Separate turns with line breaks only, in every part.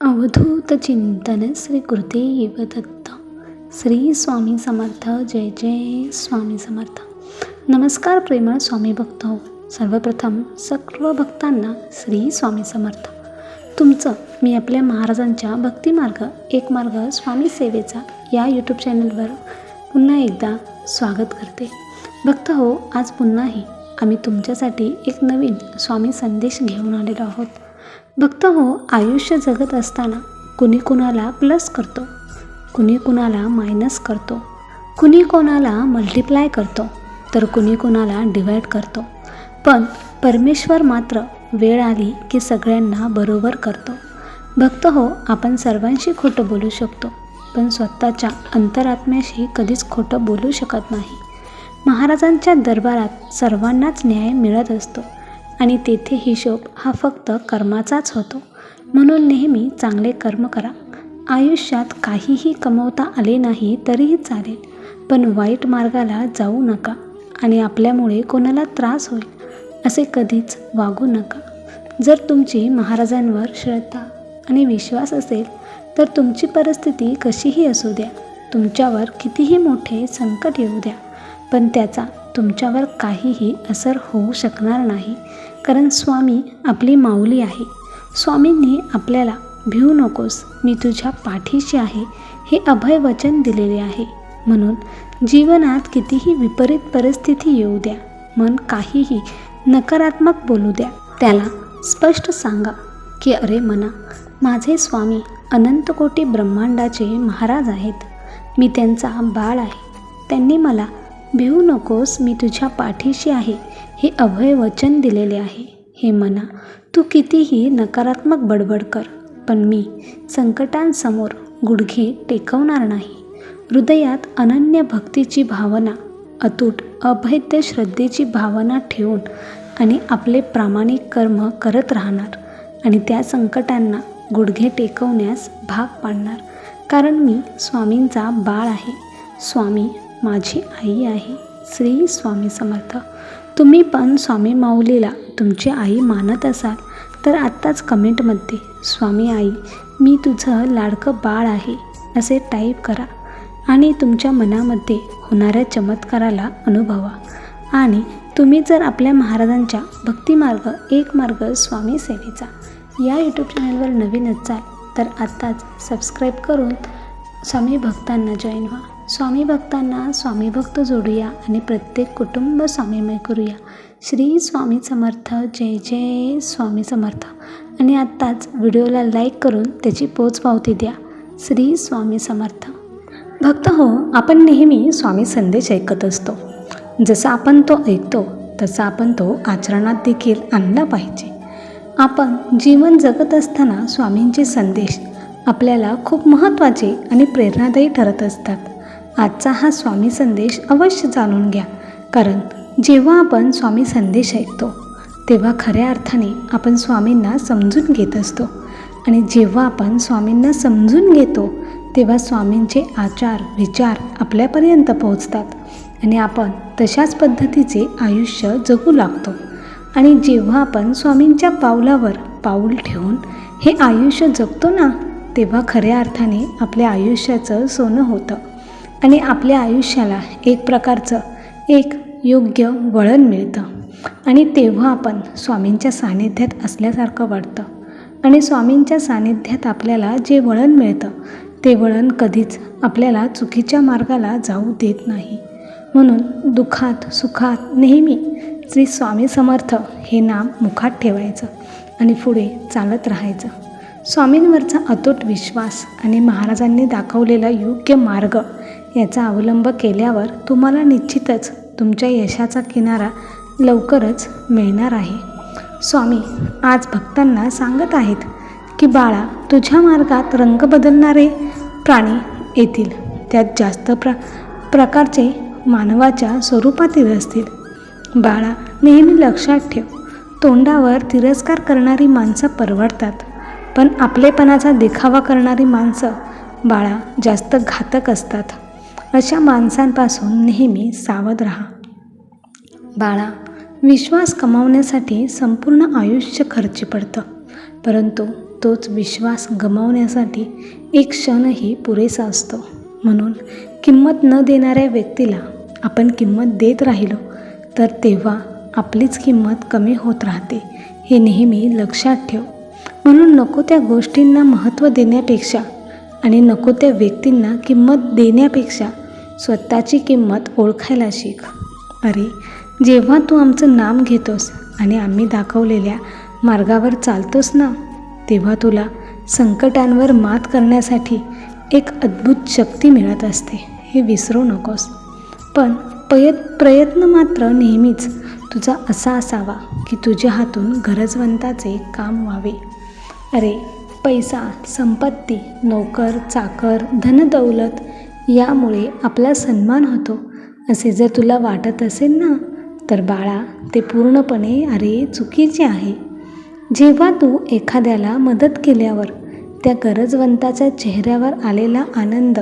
अवधूत चिंतन श्री गुरुदेव दत्त. श्री स्वामी समर्थ. जय जय स्वामी समर्थ. नमस्कार प्रेमळ स्वामी भक्त. हो सर्वप्रथम सर्व भक्तांना श्री स्वामी समर्थ. तुमचं मी आपल्या महाराजांच्या भक्तिमार्ग एक मार्ग स्वामी सेवेचा या यूट्यूब चॅनलवर पुन्हा एकदा स्वागत करते. भक्त हो आज पुन्हाही आम्ही तुमच्यासाठी एक नवीन स्वामी संदेश घेऊन आलेलो आहोत. भक्त हो आयुष्य जगत असताना कुणी कुणाला प्लस करतो. कुणी कुणाला मायनस करतो. कुणी कोणाला मल्टिप्लाय करतो. तर कुणी कोणाला डिवाईड करतो. पण परमेश्वर मात्र वेळ आली की सगळ्यांना बरोबर करतो. भक्त हो आपण सर्वांशी खोटं बोलू शकतो पण स्वतःच्या अंतरात्म्याशी कधीच खोटं बोलू शकत नाही. महाराजांच्या दरबारात सर्वांनाच न्याय मिळत असतो. आणि तेथे हिशोब हा फक्त कर्माचाच होतो. म्हणून नेहमी चांगले कर्म करा. आयुष्यात काहीही कमवता आले नाही तरीही चालेल पण वाईट मार्गाला जाऊ नका आणि आपल्यामुळे कोणाला त्रास होईल असे कधीच वागू नका. जर तुमची महाराजांवर श्रद्धा आणि विश्वास असेल तर तुमची परिस्थिती कशीही असू द्या. तुमच्यावर कितीही मोठे संकट येऊ द्या पण त्याचा तुमच्यावर काहीही असर होऊ शकणार नाही. कारण स्वामी आपली माऊली आहे. स्वामींनी आपल्याला भिवू नकोस मी तुझ्या पाठीशी आहे हे अभय वचन दिलेले आहे. म्हणून जीवनात कितीही विपरीत परिस्थिती येऊ द्या मन काहीही नकारात्मक बोलू द्या. त्याला स्पष्ट सांगा की अरे मना माझे स्वामी अनंतकोटी ब्रह्मांडाचे महाराज आहेत. मी त्यांचा बाळ आहे. त्यांनी मला भिवू नकोस मी तुझ्या पाठीशी आहे. हे अभय वचन दिलेले आहे. हे मना तू कितीही नकारात्मक बडबड कर पण मी संकटांसमोर गुडघे टेकवणार नाही. हृदयात अनन्य भक्तीची भावना अतूट अभैद्य श्रद्धेची भावना ठेवून आणि आपले प्रामाणिक कर्म करत राहणार आणि त्या संकटांना गुडघे टेकवण्यास भाग पाडणार. कारण मी स्वामींचा बाळ आहे. स्वामी माझी आई आहे श्री स्वामी समर्थ. तुम्ही पण स्वामी माऊलीला तुमची आई मानत असाल तर आत्ताच कमेंटमध्ये स्वामी आई मी तुझं लाडकं बाळ आहे असे टाईप करा आणि तुमच्या मनामध्ये होणाऱ्या चमत्काराला अनुभवा. आणि तुम्ही जर आपल्या महाराजांच्या भक्तिमार्ग एक मार्ग स्वामी सेवेचा या यूट्यूब चॅनलवर नवीन असाल तर आत्ताच सबस्क्राईब करून स्वामी भक्तांना जॉईन व्हा. स्वामी भक्तांना स्वामी भक्त जोडूया आणि प्रत्येक कुटुंब स्वामीमय करूया. श्री स्वामी समर्थ जय जय स्वामी समर्थ. आणि आत्ताच व्हिडिओला लाईक करून त्याची पोच पावती द्या. श्री स्वामी समर्थ. भक्त हो आपण नेहमी स्वामी संदेश ऐकत असतो. जसा आपण तो ऐकतो तसा आपण तो आचरणात देखील आणला पाहिजे. आपण जीवन जगत असताना स्वामींचे संदेश आपल्याला खूप महत्त्वाचे आणि प्रेरणादायी ठरत असतात. आजचा हा स्वामी संदेश अवश्य जाणून घ्या. कारण जेव्हा आपण स्वामी संदेश ऐकतो तेव्हा खऱ्या अर्थाने आपण स्वामींना समजून घेत असतो. आणि जेव्हा आपण स्वामींना समजून घेतो तेव्हा स्वामींचे आचार विचार आपल्यापर्यंत पोहोचतात. आणि आपण तशाच पद्धतीचे आयुष्य जगू लागतो. आणि जेव्हा आपण स्वामींच्या पावलावर पाऊल ठेवून हे आयुष्य जगतो ना तेव्हा खऱ्या अर्थाने आपल्या आयुष्याचं सोनं होतं. आणि आपल्या आयुष्याला एक प्रकारचं एक योग्य वळण मिळतं. आणि तेव्हा आपण स्वामींच्या सानिध्यात असल्यासारखं वाटतं. आणि स्वामींच्या सानिध्यात आपल्याला जे वळण मिळतं ते वळण कधीच आपल्याला चुकीच्या मार्गाला जाऊ देत नाही. म्हणून दुःखात सुखात नेहमी श्री स्वामी समर्थ हे नाम मुखात ठेवायचं आणि पुढे चालत राहायचं. स्वामींवरचा अतूट विश्वास आणि महाराजांनी दाखवलेला योग्य मार्ग याचा अवलंब केल्यावर तुम्हाला निश्चितच तुमच्या यशाचा किनारा लवकरच मिळणार आहे. स्वामी आज भक्तांना सांगत आहेत की बाळा तुझ्या मार्गात रंग बदलणारे प्राणी येतील. त्यात जास्त प्र प्रकारचे मानवाच्या स्वरूपातील असतील. बाळा नेहमी लक्षात ठेव. तोंडावर तिरस्कार करणारी माणसं परवडतात. पण आपलेपणाचा देखावा करणारी माणसं बाळा जास्त घातक असतात. अशा माणसांपासून नेहमी सावध राहा. बाळा विश्वास कमावण्यासाठी संपूर्ण आयुष्य खर्ची पडतं. परंतु तोच विश्वास गमावण्यासाठी एक क्षणही पुरेसा असतो. म्हणून किंमत न देणाऱ्या व्यक्तीला आपण किंमत देत राहिलो तर तेव्हा आपलीच किंमत कमी होत राहते हे नेहमी लक्षात ठेव. म्हणून नको त्या गोष्टींना महत्त्व देण्यापेक्षा आणि नको त्या व्यक्तींना किंमत देण्यापेक्षा स्वतःची किंमत ओळखायला शिक. अरे जेव्हा तू आमचं नाम घेतोस आणि आम्ही दाखवलेल्या मार्गावर चालतोस ना तेव्हा तुला संकटांवर मात करण्यासाठी एक अद्भुत शक्ती मिळत असते हे विसरू नकोस. पण पयत प्रयत्न मात्र नेहमीच तुझा असा असावा की तुझ्या हातून गरजवंताचे काम व्हावे. अरे पैसा संपत्ती नोकर चाकर धनदौलत यामुळे आपला सन्मान होतो. असे जर तुला वाटत असेल ना तर बाळा ते पूर्णपणे अरे चुकीचे आहे. जेव्हा तू एखाद्याला मदत केल्यावर त्या गरजवंताच्या चेहऱ्यावर आलेला आनंद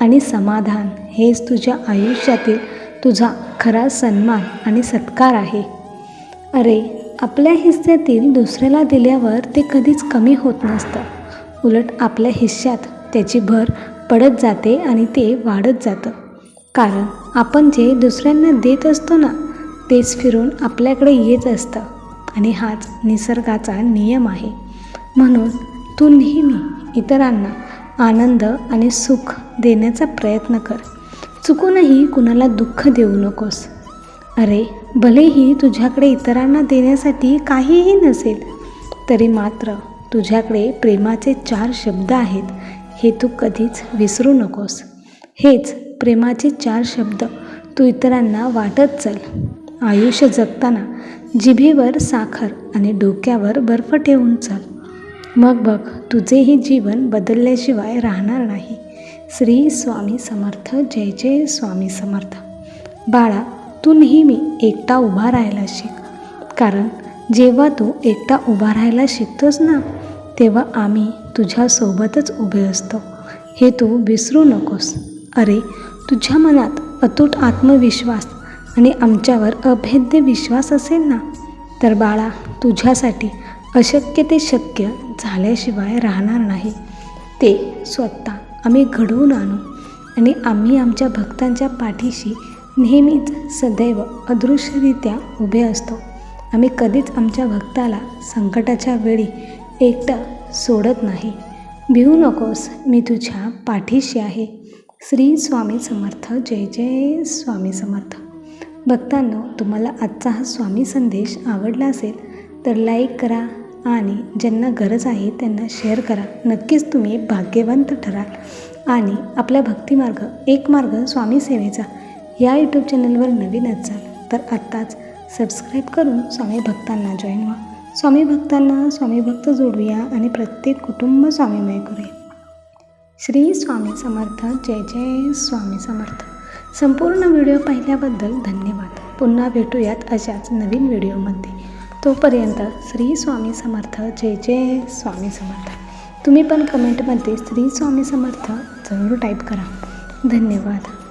आणि समाधान हेच तुझ्या आयुष्यातील तुझा खरा सन्मान आणि सत्कार आहे. अरे आपल्या हिस्स्यातील दुसऱ्याला दिल्यावर ते कधीच कमी होत नसतं. उलट आपल्या हिश्श्यात त्याची भर पडत जाते आणि ते वाढत जातं. कारण आपण जे दुसऱ्यांना देत असतो ना तेच फिरून आपल्याकडे येत असतं. आणि हाच निसर्गाचा नियम आहे. म्हणून तू नेहमी इतरांना आनंद आणि सुख देण्याचा प्रयत्न कर. चुकूनही कुणाला दुःख देऊ नकोस. अरे भलेही तुझ्याकडे इतरांना देण्यासाठी काहीही नसेल तरी मात्र तुझ्याकडे प्रेमाचे चार शब्द आहेत हे तू कधीच विसरू नकोस. हेच प्रेमाचे चार शब्द. तू इतरांना वाटत चल. आयुष्य जगताना जिभेवर साखर आणि डोक्यावर बर्फ ठेवून चल. मग बघ तुझेही जीवन बदलल्याशिवाय राहणार नाही. श्री स्वामी समर्थ जय जय स्वामी समर्थ. बाळा तू नेहमी एकटा उभा राहायला शिक. कारण जेव्हा तू एकटा उभा राहायला शिकतोस ना तेव्हा आम्ही तुझ्यासोबतच उभे असतो. हे तू विसरू नकोस. अरे तुझ्या मनात अतूट आत्मविश्वास आणि आमच्यावर अभेद्य विश्वास असेल ना? तर बाळा तुझ्यासाठी अशक्य ते शक्य झाल्याशिवाय राहणार नाही. ते स्वतः आम्ही घडवून आणू आणि आम्ही आमच्या भक्तांच्या पाठीशी नेहमीच सदैव अदृश्यरित्या उभे असतो. आम्ही कधीच आमच्या भक्ताला संकटाच्या वेळी एकटं सोडत नाही. भिवू नकोस मी तुझ्या पाठीशी आहे. श्री स्वामी समर्थ जय जय स्वामी समर्थ. भक्तांनो तुम्हाला आजचा हा स्वामी संदेश आवडला असेल तर लाईक करा आणि ज्यांना गरज आहे त्यांना शेअर करा. नक्कीच तुम्ही भाग्यवंत ठराल. आणि आपला भक्तिमार्ग एक मार्ग स्वामी सेवेचा. या यूट्यूब चॅनलवर नवीन असाल तर आत्ताच सबस्क्राईब करून स्वामी भक्तांना जॉईन व्हा. स्वामी भक्तांना स्वामी भक्त जोडूया आणि प्रत्येक कुटुंब स्वामीमय करूया. श्री स्वामी समर्थ जय जय स्वामी समर्थ. संपूर्ण व्हिडिओ पाहिल्याबद्दल धन्यवाद. पुन्हा भेटूयात अशाच नवीन व्हिडिओमध्ये तोपर्यंत श्री स्वामी समर्थ जय जय स्वामी समर्थ. तुम्ही पण कमेंटमध्ये श्री स्वामी समर्थ जरूर टाईप करा. धन्यवाद.